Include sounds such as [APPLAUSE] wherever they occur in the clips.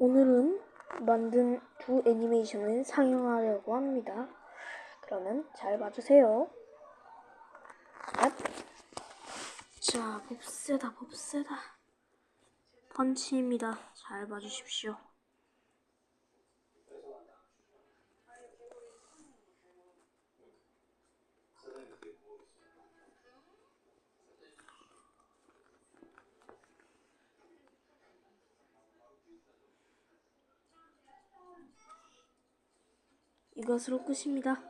오늘은 만든 두 애니메이션을 상영하려고 합니다. 그러면 잘 봐주세요. 얍. 자, 봅세다, 봅세다. 펀치입니다. 잘 봐주십시오. 이것으로 끝입니다.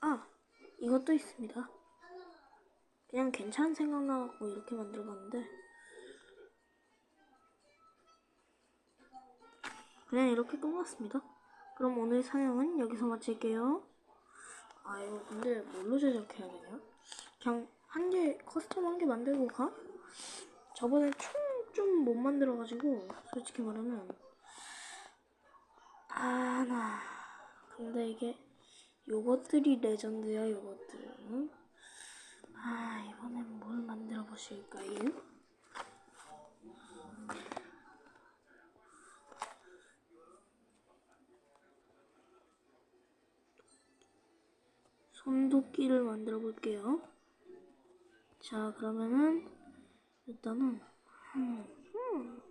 아, 이것도 있습니다. 그냥 괜찮은 생각 나갖고 이렇게 만들어봤는데 그냥 이렇게 끝났습니다. 그럼 오늘 사냥은 여기서 마칠게요. 아 이거 근데 뭘로 제작해야 되냐? 그냥 한 개 커스텀 한 개 만들고 가? 저번에 총 좀 못 만들어가지고 솔직히 말하면 아나 근데 이게 요것들이 레전드야 요것들 응? 아 이번엔 뭘 만들어 보실까요? 손도끼를 만들어 볼게요. 자, 그러면은 일단은 음, 음,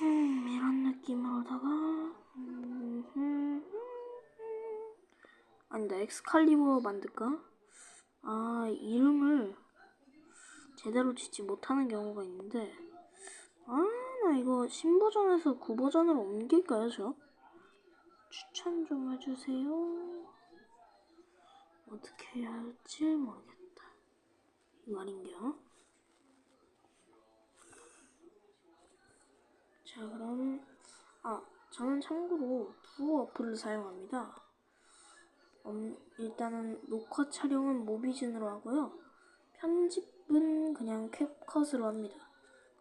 음, 이런 느낌으로다가 음, 음, 음. 아니다 엑스칼리버 만들까? 아 이름을 제대로 짓지 못하는 경우가 있는데. 아 나 이거 신버전에서 구버전으로 옮길까요 저? 추천 좀 해주세요. 어떻게 해야 할지 모르겠다. 이 말인겨. 자 그럼 아 저는 참고로 부어 어플을 사용합니다. 음, 일단은 녹화 촬영은 모비즌으로 하고요. 편집은 그냥 캡컷으로 합니다.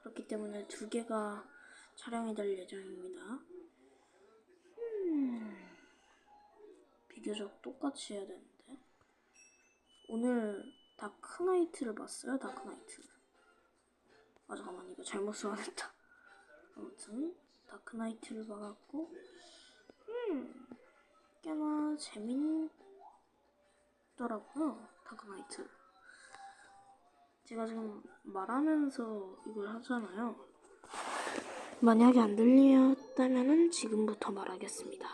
그렇기 때문에 두 개가 촬영이 될 예정입니다. 음, 비교적 똑같이 해야 되는데. 오늘 다크나이트를 봤어요, 다크나이트. 아, 잠깐만, 이거 잘못 소환했다. 아무튼, 다크나이트를 봐갖고, 음, 꽤나 재밌더라고요. 다크나이트. 제가 지금 말하면서 이걸 하잖아요. 만약에 안 들렸다면 지금부터 말하겠습니다.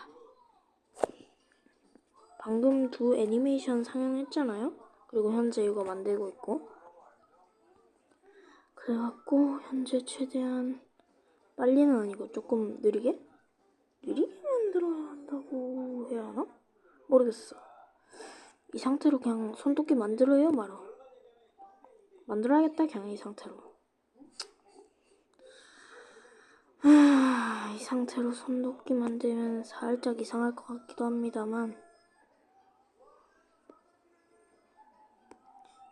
방금 두 애니메이션 상영했잖아요. 그리고 현재 이거 만들고 있고. 그래갖고 현재 최대한 빨리는 아니고 조금 느리게? 느리게 만들어야 한다고? 모르겠어. 이 상태로 그냥 손도끼 만들어요, 말어. 만들어야겠다, 그냥 이 상태로. 아, 이 상태로 손도끼 만들면 살짝 이상할 것 같기도 합니다만.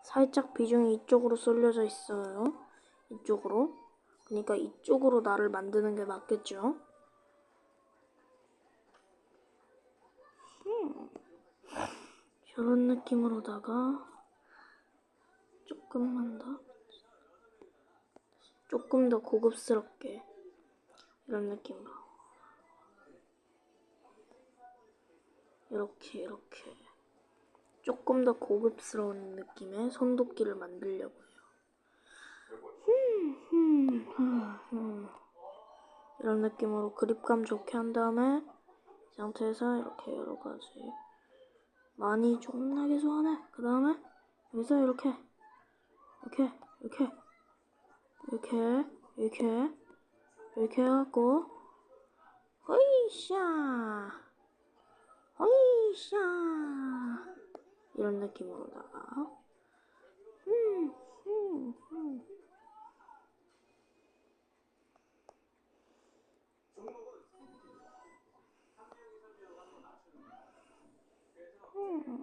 살짝 비중이 이쪽으로 쏠려져 있어요. 이쪽으로. 그러니까 이쪽으로 나를 만드는 게 맞겠죠? 저런 느낌으로다가 조금만 더 조금 더 고급스럽게 이런 느낌으로 이렇게 이렇게 조금 더 고급스러운 느낌의 손도끼를 만들려고 해요. 이런 느낌으로 그립감 좋게 한 다음에 이 상태에서 이렇게 여러 가지 많이 존나게 소환해. 그 다음에 여기서 이렇게 이렇게 이렇게 이렇게 이렇게 이렇게 해갖고 허이샤! 허이샤! 이런 느낌으로다가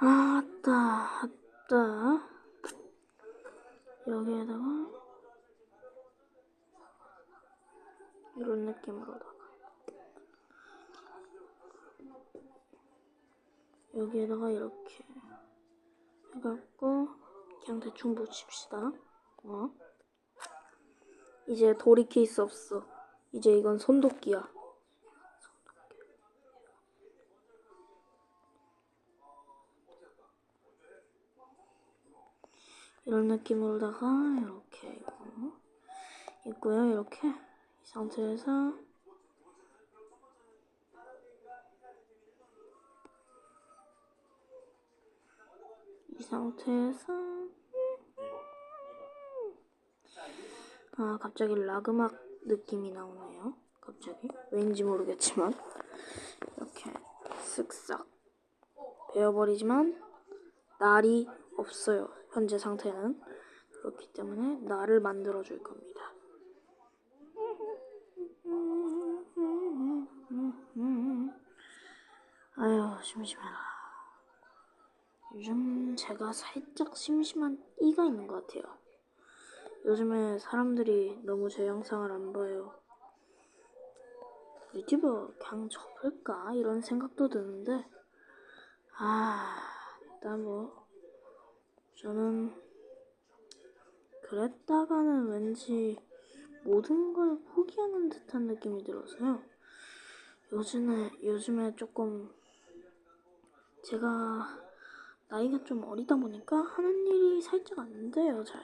아따, 아따. 여기에다가 이런 느낌으로다가 여기에다가 이렇게 해갖고 그냥 대충 붙입시다. 어? 이제 돌이킬 수 없어. 이제 이건 손도끼야. 이런 느낌으로다가 이렇게 있고 있고요. 이렇게 이 상태에서 이 상태에서 아 갑자기 락음악 느낌이 나오네요. 갑자기 왠지 모르겠지만 이렇게 쓱싹 베어버리지만 날이 없어요. 현재 상태는 그렇기 때문에 날을 만들어 줄 겁니다. 아유 심심해라. 요즘 제가 살짝 심심한 이가 있는 것 같아요. 요즘에 사람들이 너무 제 영상을 안 봐요. 유튜브 그냥 접을까? 이런 생각도 드는데, 아, 일단 뭐, 저는 그랬다가는 왠지 모든 걸 포기하는 듯한 느낌이 들어서요. 요즘에, 요즘에 조금 제가 나이가 좀 어리다 보니까 하는 일이 살짝 안 돼요, 잘.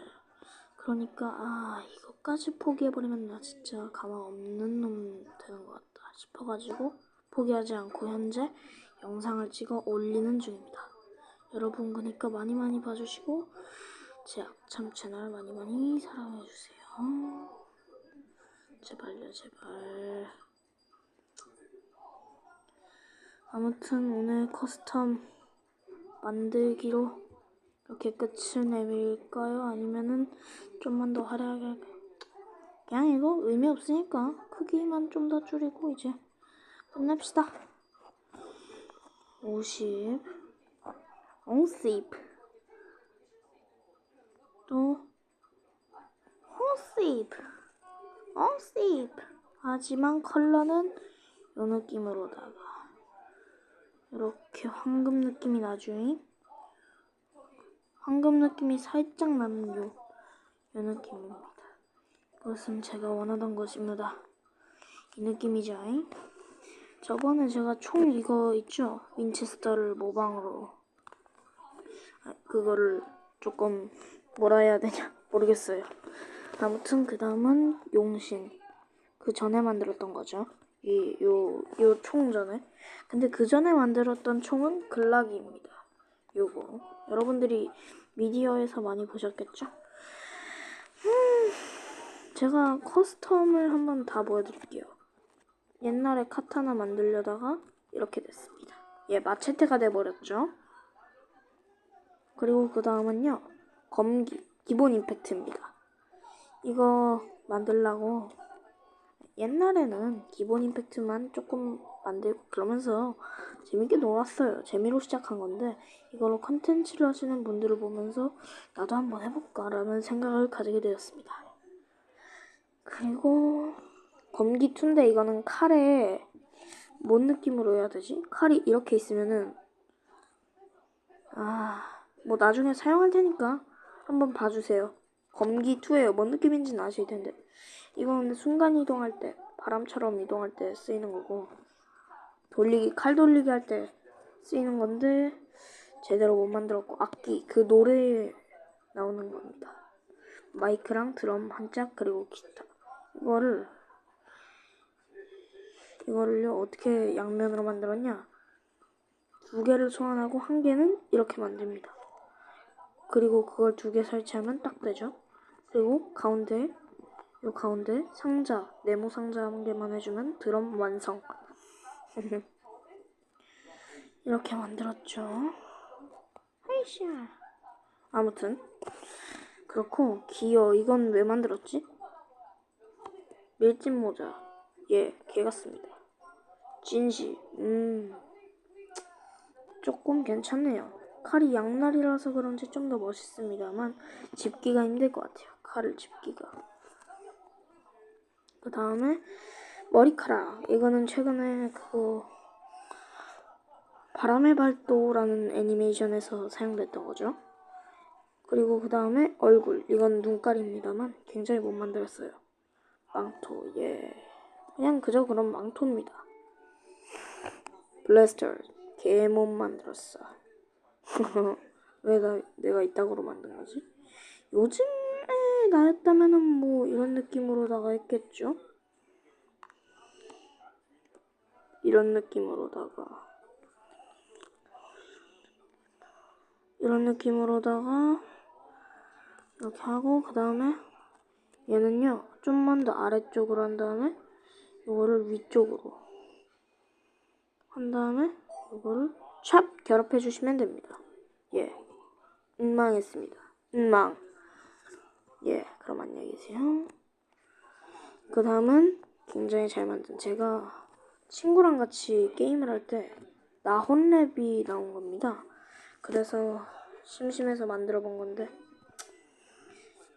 그러니까, 아, 이것까지 포기해버리면 나 진짜 가망 없는 놈 되는 것 같다 싶어가지고 포기하지 않고 현재 영상을 찍어 올리는 중입니다. 여러분, 그니까 많이 많이 봐주시고, 제 악참 채널 많이 많이 사랑해주세요. 제발요, 제발. 아무튼 오늘 커스텀 만들기로 이렇게 끝을 내밀까요? 아니면은 좀만 더 화려하게 할까요? 그냥 이거 의미 없으니까 크기만 좀 더 줄이고 이제 끝냅시다. 50 50또50 50 하지만 컬러는 이 느낌으로다가 이렇게 황금 느낌이 나죠. 황금 느낌이 살짝 나는 요, 요 느낌입니다. 그것은 제가 원하던 것입니다. 이 느낌이죠. 저번에 제가 총 이거 있죠? 윈체스터를 모방으로 아, 그거를 조금 뭐라 해야 되냐 [LAUGHS] 모르겠어요. 아무튼 그 다음은 용신 그 전에 만들었던 거죠. 이 요 요 총 전에 근데 그 전에 만들었던 총은 글라기입니다. 요거 여러분들이 미디어에서 많이 보셨겠죠? 음, 제가 커스텀을 한번 다 보여드릴게요. 옛날에 카타나 만들려다가 이렇게 됐습니다. 예, 마체테가 돼버렸죠. 그리고 그 다음은요, 검기, 기본 임팩트입니다. 이거 만들라고 옛날에는 기본 임팩트만 조금 만들고 그러면서 재밌게 놀았어요. 재미로 시작한 건데 이걸로 컨텐츠를 하시는 분들을 보면서 나도 한번 해볼까라는 생각을 가지게 되었습니다. 그리고 검기2인데 이거는 칼에 뭔 느낌으로 해야 되지? 칼이 이렇게 있으면은 아 뭐 나중에 사용할 테니까 한번 봐주세요. 검기2예요. 뭔 느낌인지는 아실 텐데 이거는 순간 이동할 때 바람처럼 이동할 때 쓰이는 거고 돌리기 칼 돌리기 할 때 쓰이는 건데 제대로 못 만들었고 악기 그 노래에 나오는 겁니다. 마이크랑 드럼 한 짝 그리고 기타 이거를 이거를요 어떻게 양면으로 만들었냐 두 개를 소환하고 한 개는 이렇게 만듭니다. 그리고 그걸 두 개 설치하면 딱 되죠. 그리고 가운데 요 가운데 상자 네모 상자 한 개만 해주면 드럼 완성. [LAUGHS] 이렇게 만들었죠. 헤이샤. 아무튼 그렇고 기어 이건 왜 만들었지? 밀짚 모자. 예, 개 같습니다. 진시. 음. 조금 괜찮네요. 칼이 양날이라서 그런지 좀 더 멋있습니다만 집기가 힘들 것 같아요. 칼을 집기가. 그 다음에 머리카락. 이거는 최근에 그거 바람의 발도라는 애니메이션에서 사용됐던 거죠. 그리고 그 다음에 얼굴. 이건 눈깔입니다만 굉장히 못 만들었어요. 망토. 예. 그냥 그저 그런 망토입니다. 블래스터. 개 못 만들었어. [LAUGHS] 왜 나, 내가 이따구로 만든 거지? 요즘에 나였다면은 뭐 이런 느낌으로다가 했겠죠? 이런 느낌으로다가 이런 느낌으로다가 이렇게 하고 그 다음에 얘는요 좀만 더 아래쪽으로 한 다음에 이거를 위쪽으로 한 다음에 이거를 찹 결합해 주시면 됩니다. 예, 응망했습니다. 응망. 예, 그럼 안녕히 계세요. 그 다음은 굉장히 잘 만든 제가 친구랑 같이 게임을 할 때 나 혼랩이 나온 겁니다. 그래서 심심해서 만들어 본 건데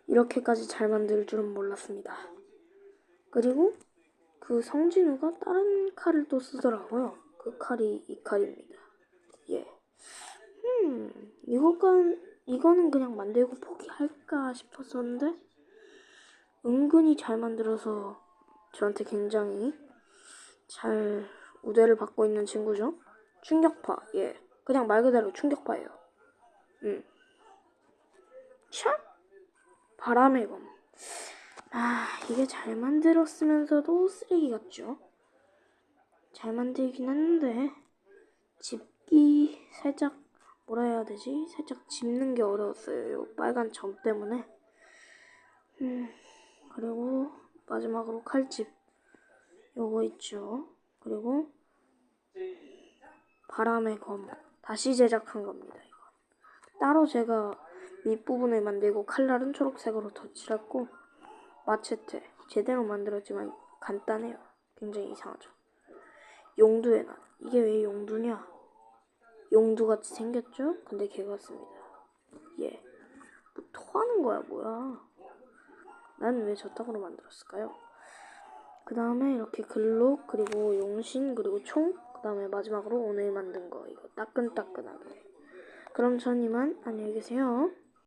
이렇게까지 잘 만들 줄은 몰랐습니다. 그리고 그 성진우가 다른 칼을 또 쓰더라고요. 그 칼이 이 칼입니다. 예. 음, 이거건 이거는 그냥 만들고 포기할까 싶었었는데 은근히 잘 만들어서 저한테 굉장히 잘 우대를 받고 있는 친구죠. 충격파, 예. 그냥 말 그대로 충격파예요. 음. 샵? 바람의 검. 아, 이게 잘 만들었으면서도 쓰레기 같죠? 잘 만들긴 했는데, 집기 살짝, 뭐라 해야 되지? 살짝 집는 게 어려웠어요. 요 빨간 점 때문에. 음, 그리고 마지막으로 칼집. 요거 있죠. 그리고 바람의 검. 다시 제작한 겁니다, 이거. 따로 제가 밑부분을 만들고 칼날은 초록색으로 덧칠했고 마체테 제대로 만들었지만 간단해요. 굉장히 이상하죠. 용두의 난 이게 왜 용두냐? 용두같이 생겼죠? 근데 개 같습니다. 예. 뭐 토하는 거야 뭐야? 난 왜 저따구로 만들었을까요? 그 다음에 이렇게 글록 그리고 용신 그리고 총 그 다음에 마지막으로 오늘 만든 거 이거 따끈따끈하게 그럼 전 이만 안녕히 계세요.